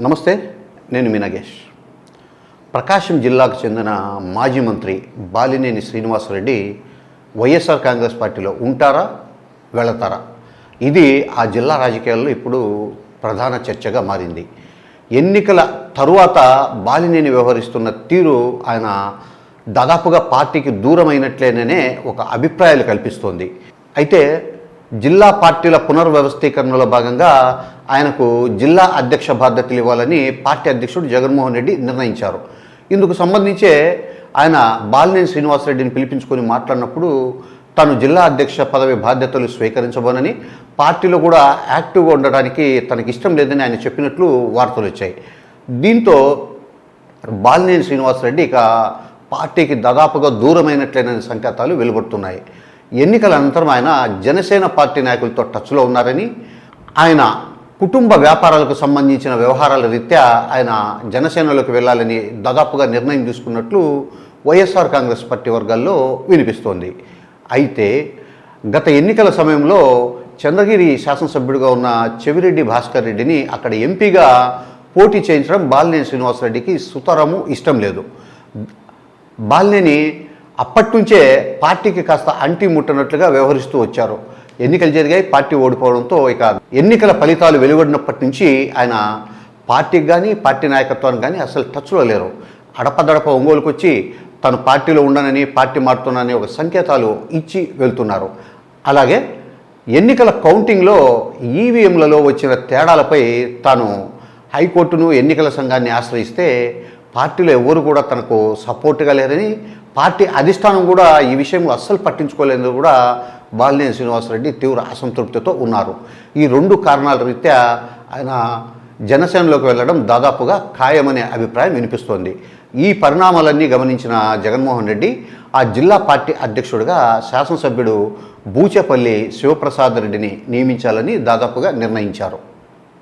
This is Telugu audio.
నమస్తే నేను మీ నగేష్. ప్రకాశం జిల్లాకు చెందిన మాజీ మంత్రి బాలినేని శ్రీనివాసరెడ్డి వైఎస్ఆర్ కాంగ్రెస్ పార్టీలో ఉంటారా వెళతారా? ఇది ఆ జిల్లా రాజకీయాల్లో ఇప్పుడు ప్రధాన చర్చగా మారింది. ఎన్నికల తరువాత బాలినేని వ్యవహరిస్తున్న తీరు ఆయన దాదాపుగా పార్టీకి దూరమైనట్లేననే ఒక అభిప్రాయాలు కల్పిస్తోంది. అయితే జిల్లా పార్టీల పునర్వ్యవస్థీకరణలో భాగంగా ఆయనకు జిల్లా అధ్యక్ష బాధ్యతలు ఇవ్వాలని పార్టీ అధ్యక్షుడు జగన్మోహన్ రెడ్డి నిర్ణయించారు. ఇందుకు సంబంధించే ఆయన బాలినేని శ్రీనివాసరెడ్డిని పిలిపించుకొని మాట్లాడినప్పుడు తాను జిల్లా అధ్యక్ష పదవి బాధ్యతలు స్వీకరించబోనని పార్టీలో కూడా యాక్టివ్గా ఉండడానికి తనకి ఇష్టం లేదని ఆయన చెప్పినట్లు వార్తలు వచ్చాయి. దీంతో బాలినేని శ్రీనివాసరెడ్డి ఇక పార్టీకి దాదాపుగా దూరమైనట్లేనని సంకేతాలు వెలువడుతున్నాయి. ఎన్నికల అనంతరం ఆయన జనసేన పార్టీ నాయకులతో టచ్లో ఉన్నారని ఆయన కుటుంబ వ్యాపారాలకు సంబంధించిన వ్యవహారాల రీత్యా ఆయన జనసేనలోకి వెళ్ళాలని దాదాపుగా నిర్ణయం తీసుకున్నట్లు వైఎస్ఆర్ కాంగ్రెస్ పార్టీ వర్గాల్లో వినిపిస్తోంది. అయితే గత ఎన్నికల సమయంలో చంద్రగిరి శాసనసభ్యుడిగా ఉన్న చెవిరెడ్డి భాస్కర్ రెడ్డిని అక్కడ ఎంపీగా పోటీ చేయించడం బాలినేని శ్రీనివాసరెడ్డికి సుతరము ఇష్టం లేదు. బాలినేని అప్పటి నుంచే పార్టీకి కాస్త అంటి ముట్టనట్లుగా వ్యవహరిస్తూ వచ్చారు. ఎన్నికలు జరిగాయి పార్టీ ఓడిపోవడంతో ఇక ఎన్నికల ఫలితాలు వెలువడినప్పటి నుంచి ఆయన పార్టీకి కానీ పార్టీ నాయకత్వానికి కానీ అసలు టచ్లో లేరు. అడపదడప ఒంగోలుకు వచ్చి తను పార్టీలో ఉండనని పార్టీ మారుతున్నానని ఒక సంకేతాలు ఇచ్చి వెళ్తున్నారు. అలాగే ఎన్నికల కౌంటింగ్లో ఈవీఎంలలో వచ్చిన తేడాలపై తాను హైకోర్టును ఎన్నికల సంఘాన్ని ఆశ్రయిస్తే పార్టీలో ఎవరు కూడా తనకు సపోర్ట్గా లేరని పార్టీ అధిష్టానం కూడా ఈ విషయంలో అస్సలు పట్టించుకోలేదని కూడా బాలినేని శ్రీనివాసరెడ్డి తీవ్ర అసంతృప్తితో ఉన్నారు. ఈ రెండు కారణాల రీత్యా ఆయన జనసేనలోకి వెళ్ళడం దాదాపుగా ఖాయమనే అభిప్రాయం వినిపిస్తోంది. ఈ పరిణామాలన్నీ గమనించిన జగన్మోహన్ రెడ్డి ఆ జిల్లా పార్టీ అధ్యక్షుడిగా శాసనసభ్యుడు బూచేపల్లి శివప్రసాద్ రెడ్డిని నియమించాలని దాదాపుగా నిర్ణయించారు.